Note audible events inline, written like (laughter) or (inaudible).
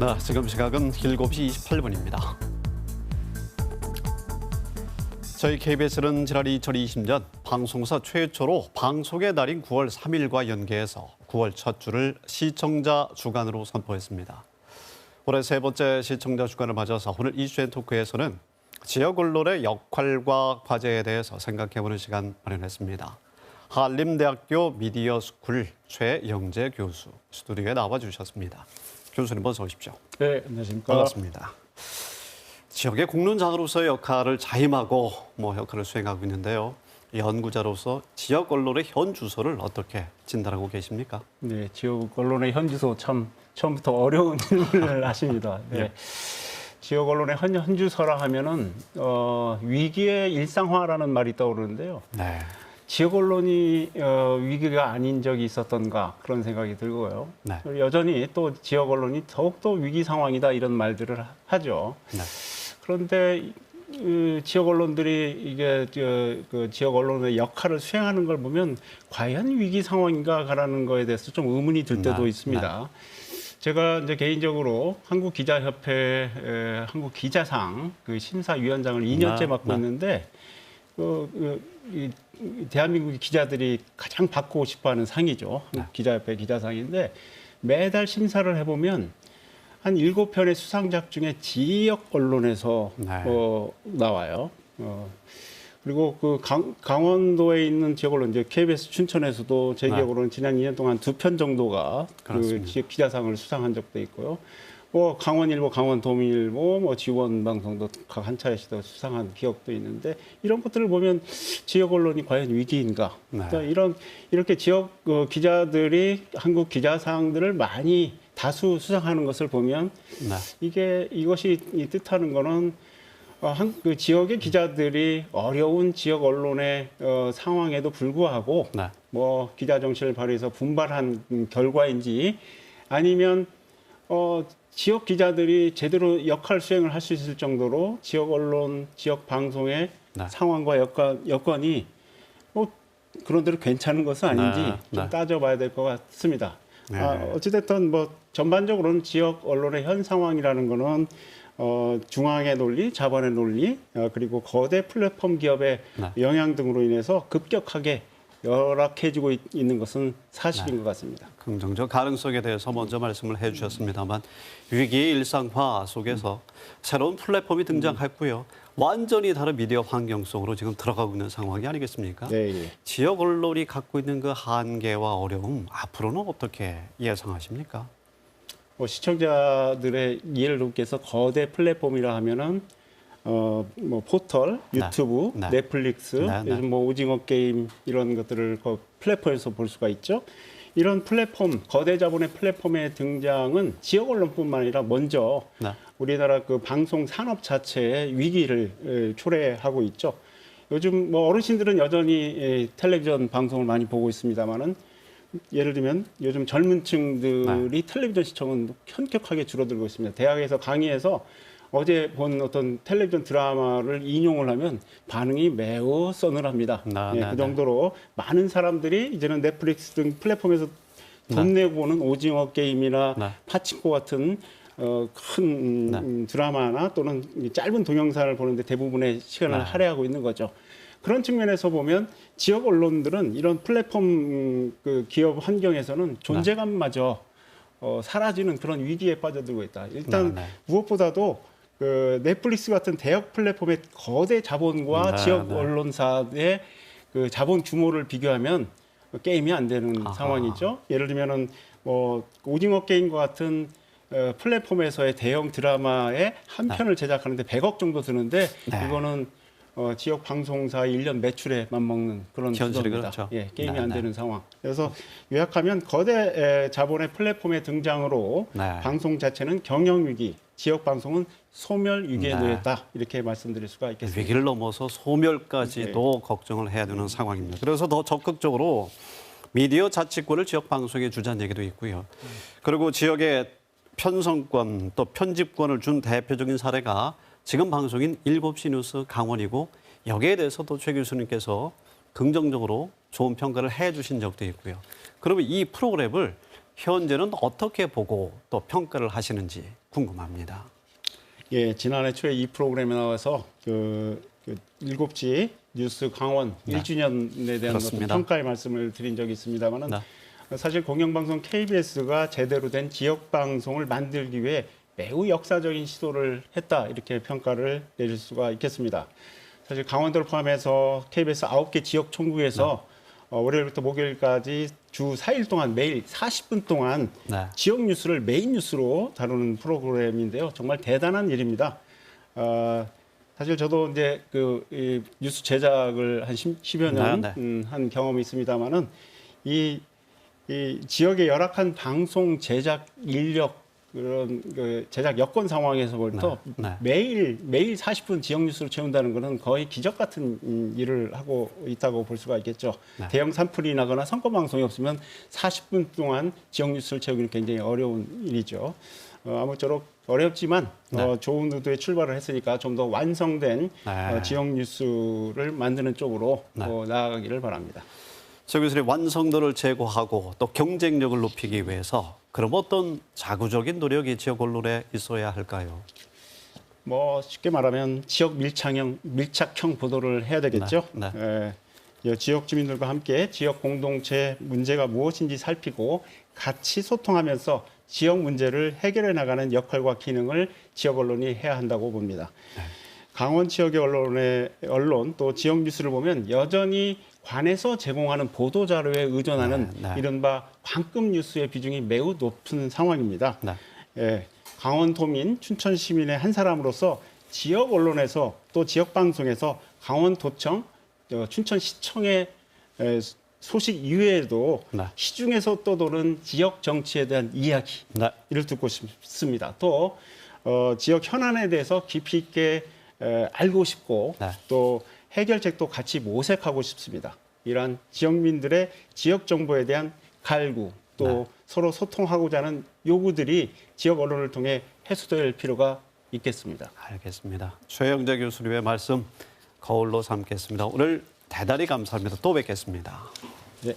네, 지금 시각은 7시 28분입니다. 저희 KBS는 지난 2020년 방송사 최초로 방송의 날인 9월 3일과 연계해서 9월 첫 주를 시청자 주간으로 선포했습니다. 올해 세 번째 시청자 주간을 맞아서 오늘 이슈앤 토크에서는 지역 언론의 역할과 과제에 대해서 생각해보는 시간 마련했습니다. 한림대학교 미디어 스쿨 최영재 교수 스튜디오에 나와 주셨습니다. 교수님 어서 오십시오. 네, 안녕하십니까. 반갑습니다. 지역의 공론장으로서의 역할을 자임하고 뭐 역할을 수행하고 있는데요. 연구자로서 지역 언론의 현 주소를 어떻게 진단하고 계십니까? 네, 지역 언론의 현 주소 참 처음부터 어려운 (laughs) 질문을 하십니다. (laughs) 네. 예. 지역 언론의 현, 현 주소라 하면은 어, 위기의 일상화라는 말이 떠오르는데요. 네. 지역 언론이 어, 위기가 아닌 적이 있었던가 그런 생각이 들고요. 네. 여전히 또 지역 언론이 더욱더 위기 상황이다 이런 말들을 하- 하죠. 네. 그런데 이 지역 언론들이 이게 저, 그 지역 언론의 역할을 수행하는 걸 보면 과연 위기 상황인가라는 거에 대해서 좀 의문이 들 때도 네, 있습니다. 제가 이제 개인적으로 한국 기자협회 에, 한국 기자상 그 심사위원장을 2년째 네, 맡고 네. 있는데 그, 그, 이, 이 대한민국 기자들이 가장 받고 싶어하는 상이죠. 네. 기자협회 기자상인데 매달 심사를 해보면 한 일곱 편의 수상작 중에 지역 언론에서 네. 어, 나와요. 어, 그리고 그 강, 강원도에 있는 지역 언론 이제 KBS 춘천에서도 제 네. 기억으로는 지난 2년 동안 두 편 정도가 그. 지역 기자상을 수상한 적도 있고요. 뭐 강원일보, 강원도민일보, 뭐 지원 방송도 각 한 차례씩 수상한 기억도 있는데 이런 것들을 보면 지역 언론이 과연 위기인가? 네. 그러니까 이런 이렇게 지역 어, 기자들이 한국 기자상들을 많이 다수 수상하는 것을 보면 네. 이게 이것이 이 뜻하는 거는 어, 한, 그 지역의 기자들이 어려운 지역 언론의 어, 상황에도 불구하고 네. 뭐 기자 정신을 발휘해서 분발한 음, 결과인지 아니면 어, 지역 기자들이 제대로 역할 수행을 할 수 있을 정도로 지역 언론, 지역 방송의 네. 상황과 여건, 여건이 뭐 그런 대로 괜찮은 것은 아닌지 네, 좀 네. 따져봐야 될 것 같습니다. 네. 아, 어찌됐든 뭐 전반적으로는 지역 언론의 현 상황이라는 거는 어, 중앙의 논리, 자본의 논리, 어, 그리고 거대 플랫폼 기업의 네. 영향 등으로 인해서 급격하게 열악해지고 있, 는 것은 사실인 네. 것 같습니다. 긍정적 가능성에 대해서 먼저 말씀을 해주셨습니다만 위기의 일상화 속에서 새로운 플랫폼이 등장했고요. 완전히 다른 미디어 환경 속으로 지금 들어가고 있는 상황이 아니겠습니까? 네, 예. 지역 언론이 갖고 있는 그 한계와 어려움 앞으로는 어떻게 예상하십니까? 뭐 시청자들의 이해를 돕기 위해서 거대 플랫폼이라 하면은 어 뭐 포털, 네. 유튜브, 네. 넷플릭스, 네, 네. 요즘 뭐 오징어 게임 이런 것들을 그 플랫폼에서 볼 수가 있죠. 이런 플랫폼, 거대 자본의 플랫폼의 등장은 지역 언론뿐만 아니라 먼저 네. 우리나라 그 방송 산업 자체의 위기를 에, 초래하고 있죠. 요즘 뭐 어르신들은 여전히 에, 텔레비전 방송을 많이 보고 있습니다만은 예를 들면 요즘 젊은 층들이 네. 텔레비전 시청은 현격하게 줄어들고 있습니다. 대학에서 강의에서 어제 본 어떤 텔레비전 드라마를 인용을 하면 반응이 매우 서늘합니다. 네, 예, 네, 그 네. 정도로 많은 사람들이 이제는 넷플릭스 등 플랫폼에서 돈 내고 보는 오징어 게임이나 네. 파친코 같은 어, 큰 네. 음, 드라마나 또는 이 짧은 동영상을 보는데 대부분의 시간을 네. 할애하고 있는 거죠. 그런 측면에서 보면 지역 언론들은 이런 플랫폼 음, 그 기업 환경에서는 존재감마저 어, 사라지는 그런 위기에 빠져들고 있다. 일단 네, 네. 무엇보다도 그 넷플릭스 같은 대형 플랫폼의 거대 자본과 네, 지역 네. 언론사의 그 자본 규모를 비교하면 게임이 안 되는 아하. 상황이죠. 예를 들면은 뭐 오징어 게임과 같은 어, 플랫폼에서의 대형 드라마의 한 편을 제작하는데 100억 정도 드는데 네. 이거는 어, 지역 방송사 의 1년 매출에 맞먹는 그런 현실이 수준입니다. 그렇죠. 예, 게임이 네, 안 네. 되는 상황. 그래서 요약하면 거대 에, 자본의 플랫폼의 등장으로 네. 방송 자체는 경영 위기, 지역 방송은 소멸 위기에 네. 놓였다 이렇게 말씀드릴 수가 있겠습니다. 위기를 넘어서 소멸까지도 걱정을 해야 되는 상황입니다. 그래서 더 적극적으로 미디어 자치권을 지역 방송에 주자는 얘기도 있고요. 그리고 지역의 편성권 또 편집권을 준 대표적인 사례가 지금 방송인 7시 뉴스 강원이고 여기에 대해서도 최 교수님께서 긍정적으로 좋은 평가를 해 주신 적도 있고요. 그러면 이 프로그램을 현재는 어떻게 보고 또 평가를 하시는지 궁금합니다. 예, 지난해 초에 이 프로그램에 나와서 그, 그 일곱지 뉴스 강원 네. 1주년에 대한. 평가의 말씀을 드린 적이 있습니다만은 네. 사실 공영방송 KBS가 제대로 된 지역 방송을 만들기 위해 매우 역사적인 시도를 했다 이렇게 평가를 내릴 수가 있겠습니다. 사실 강원도를 포함해서 KBS 9개 지역 총국에서 어, 월요일부터 목요일까지 주 4일 동안 매일 40분 동안 네. 지역 뉴스를 메인 뉴스로 다루는 프로그램인데요. 정말 대단한 일입니다. 어, 사실 저도 이제 그 이 뉴스 제작을 한 10, 여년 네, 네. 음, 한 경험이 있습니다만은 이, 이 지역의 열악한 방송 제작 인력 그런 그 제작 여건 상황에서부터 네, 네. 매일 매일 40분 지역 뉴스로 채운다는 것은 거의 기적 같은 음, 일을 하고 있다고 볼 수가 있겠죠. 네. 대형 산불이 나거나 선거 방송이 없으면 40분 동안 지역 뉴스를 채우기는 굉장히 어려운 일이죠. 어, 아무쪼록 어렵지만 네. 어, 좋은 의도의 출발을 했으니까 좀 더 완성된 네. 어, 지역 뉴스를 만드는 쪽으로 네. 어, 나아가기를 바랍니다. 저 교수님 완성도를 제고하고 또 경쟁력을 높이기 위해서 그럼 어떤 자구적인 노력이 지역 언론에 있어야 할까요? 뭐 쉽게 말하면 지역 밀착형 밀착형 보도를 해야 되겠죠. 네, 예, 이 지역 주민들과 함께 지역 공동체 문제가 무엇인지 살피고 같이 소통하면서 지역 문제를 해결해 나가는 역할과 기능을 지역 언론이 해야 한다고 봅니다. 강원 지역의 언론의 언론 또 지역 뉴스를 보면 여전히 관에서 제공하는 보도 자료에 의존하는 네, 네. 이른바 관급 뉴스의 비중이 매우 높은 상황입니다. 네. 예, 강원도민, 춘천 시민의 한 사람으로서 지역 언론에서 또 지역 방송에서 강원도청, 어, 춘천시청의 에, 소식 이외에도 네. 시중에서 떠도는 지역 정치에 대한 이야기 네. 이를 듣고 싶습니다. 또 어, 지역 현안에 대해서 깊이 있게 에, 알고 싶고 네. 또 해결책도 같이 모색하고 싶습니다. 이러한 지역민들의 지역 정보에 대한 갈구 또 네. 서로 소통하고자 하는 요구들이 지역 언론을 통해 해소될 필요가 있겠습니다. 알겠습니다. 최영재 교수님의 말씀 거울로 삼겠습니다. 오늘 대단히 감사합니다. 또 뵙겠습니다. 네.